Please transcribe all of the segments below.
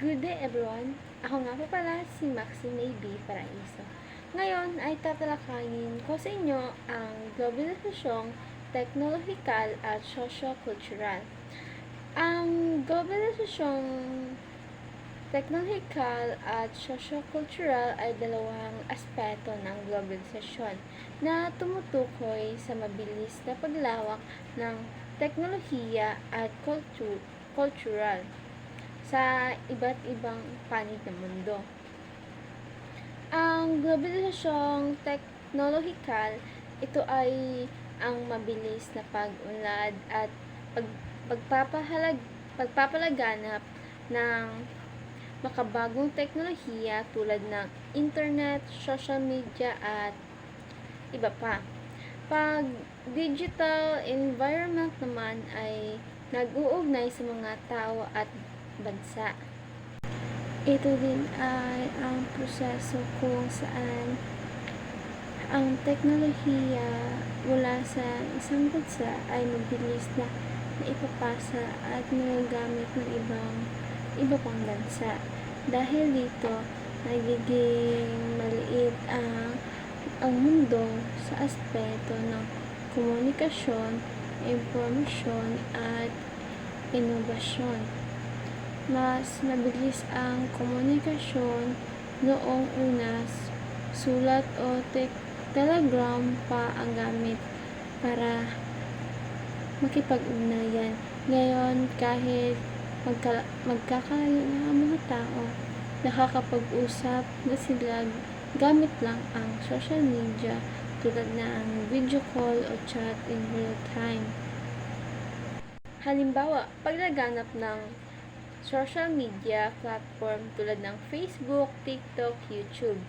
Good day everyone! Ako nga po pala si Maxine B. Paraiso. Ngayon ay tatalakayin ko sa inyo ang globalisasyong teknolohikal at socio-cultural. Ang globalisasyong teknolohikal at socio-cultural ay dalawang aspeto ng globalisasyon na tumutukoy sa mabilis na paglawak ng teknolohiya at cultu- cultural sa iba't ibang panig ng mundo. Ang globalisasyong teknolohikal, ito ay ang mabilis na pag-unlad at pag, pagpapahalag, pagpapalaganap ng makabagong teknolohiya tulad ng internet, social media at iba pa. Pag digital environment naman ay nag-uugnay sa mga tao at bansa. Ito din ay ang proseso kung saan ang teknolohiya mula sa isang bansa ay mabilis na naipapasa at nagagamit ng ibang iba pang bansa. Dahil dito, nagiging maliit ang ang mundo sa aspeto ng komunikasyon, impormasyon at inobasyon mas mabilis ang komunikasyon noong una sulat o te- telegram pa ang gamit para makipag-ugnayan. Ngayon, kahit magka- magkakalayo na ang mga tao, nakakapag-usap na sila gamit lang ang social media tulad ng video call o chat in real time. Halimbawa, paglaganap ng social media platform tulad ng Facebook, TikTok, YouTube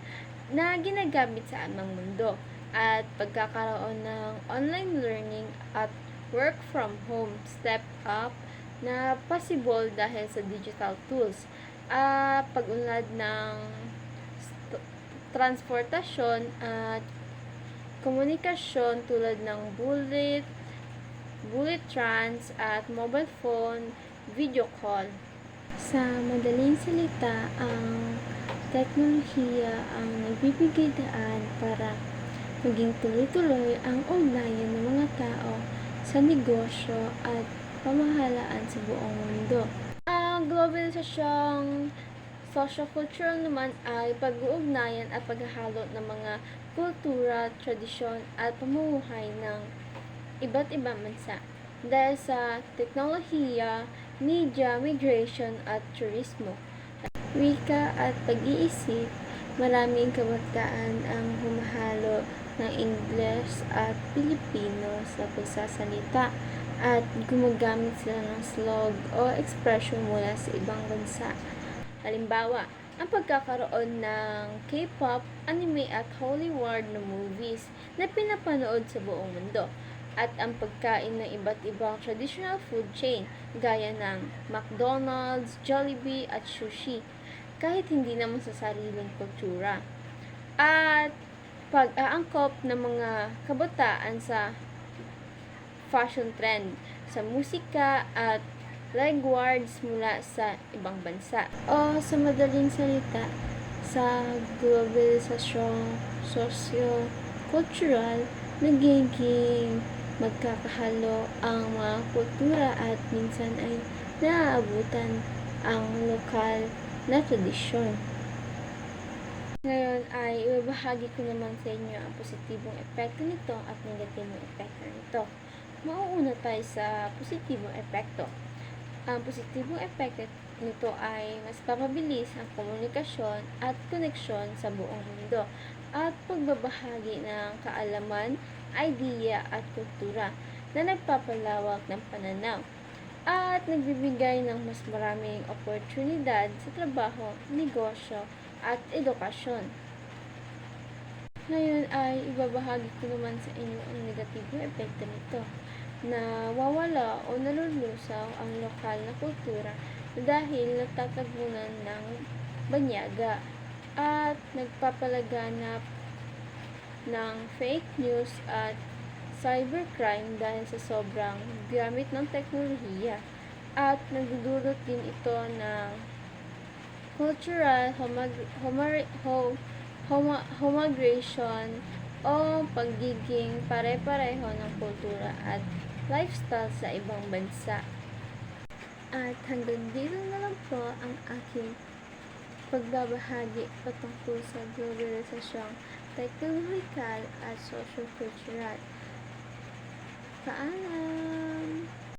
na ginagamit sa amang mundo at pagkakaroon ng online learning at work from home step up na possible dahil sa digital tools at pag-unlad ng transportasyon at komunikasyon tulad ng bullet, bullet trans at mobile phone, video call. Sa madaling salita, ang teknolohiya ang nagbibigay daan para maging tuloy-tuloy ang ugnayan ng mga tao sa negosyo at pamahalaan sa buong mundo. Ang globalisasyong sociocultural naman ay pag-uugnayan at paghahalo ng mga kultura, tradisyon at pamumuhay ng iba't ibang bansa. Dahil sa teknolohiya, media, migration at turismo, wika at pag-iisip, maraming kabataan ang humahalo ng Ingles at Pilipino sa pagsasalita at gumagamit sila ng slog o expression mula sa ibang bansa. Halimbawa, ang pagkakaroon ng K-pop, anime at Hollywood na movies na pinapanood sa buong mundo at ang pagkain ng iba't ibang traditional food chain gaya ng McDonald's, Jollibee at sushi kahit hindi naman sa sariling kultura. At pag-aangkop ng mga kabataan sa fashion trend, sa musika at legwards mula sa ibang bansa. O sa madaling salita, sa globalisasyong socio-cultural, nagiging magkakahalo ang mga kultura at minsan ay naaabutan ang lokal na tradisyon. Ngayon ay ibabahagi ko naman sa inyo ang positibong epekto nito at negatibong epekto nito. Mauuna tayo sa positibong epekto. Ang positibong epekto nito ay mas papabilis ang komunikasyon at koneksyon sa buong mundo at pagbabahagi ng kaalaman, idea at kultura na nagpapalawak ng pananaw at nagbibigay ng mas maraming oportunidad sa trabaho, negosyo at edukasyon. Ngayon ay ibabahagi ko naman sa inyo ang negatibong epekto nito na wawala o nalulusaw ang lokal na kultura dahil natatagunan ng banyaga at nagpapalaganap ng fake news at cybercrime dahil sa sobrang gamit ng teknolohiya at nagdudulot din ito ng cultural homog- homor- ho- homo- homogration o pagiging pare-pareho ng kultura at lifestyle sa ibang bansa. At hanggang dito na lang po ang aking pagbabahagi patungkol sa globalisasyong teknolohikal at social-cultural. Paalam!